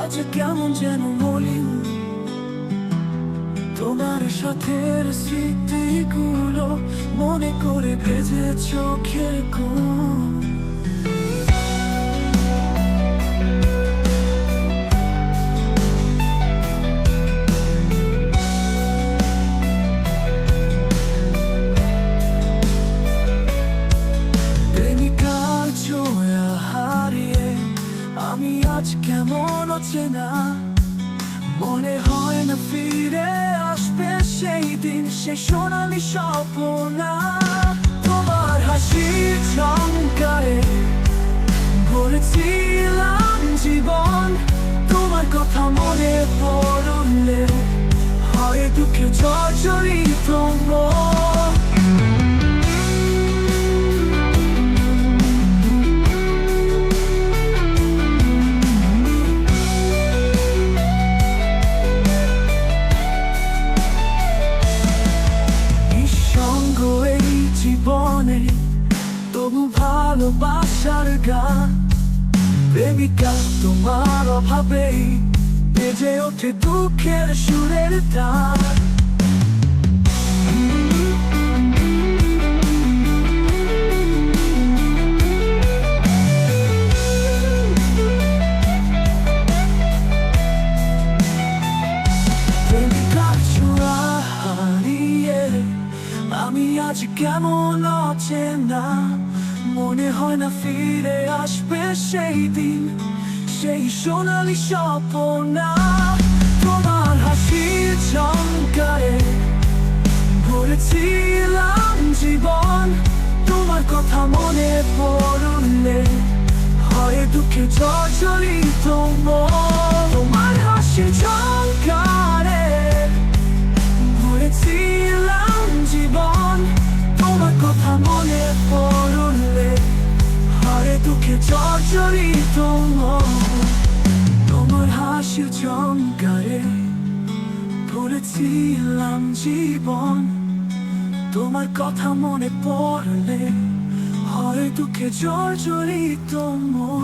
আজ কেমন যেন মলিন তোমার সাথের স্মৃতিগুলো মনে করে ভেজে চোখের কোন কেমন অচেনা? মনে হয় না ফিরে আসবে সেই দিন সে সোনালি স্বপ্না। তোমার হাসির চমকারে ভরেছিলাম জীবন। তোমার কথা মনে পড়লে হয় দুঃখে জর্জরিত ভালোবাসার গান। প্রেমিকা তোমার অভাবেই বেজে ওঠে দুঃখের সুরের হারিয়ে আমি আজ কেমন অচেনা? মনে হয় না ফিরে আসবে সেই দিন, সেই সোনালি স্বপ্না। তোমার হাসির চমকারে ভরেছিলাম জীবন। তোমার কথা মনে পড়লে হয় দুঃখে জর্জরিত তোমার হাসির চমকারে ভরেছিলাম জীবন। তোমার কথা মনে হয় দুঃখে জর্জরিত তোমার হাসি চমকারে ভুলেছিলাম জীবন। তোমার কথা মনে পড়লে হয় দুঃখে জর্জরিত মন।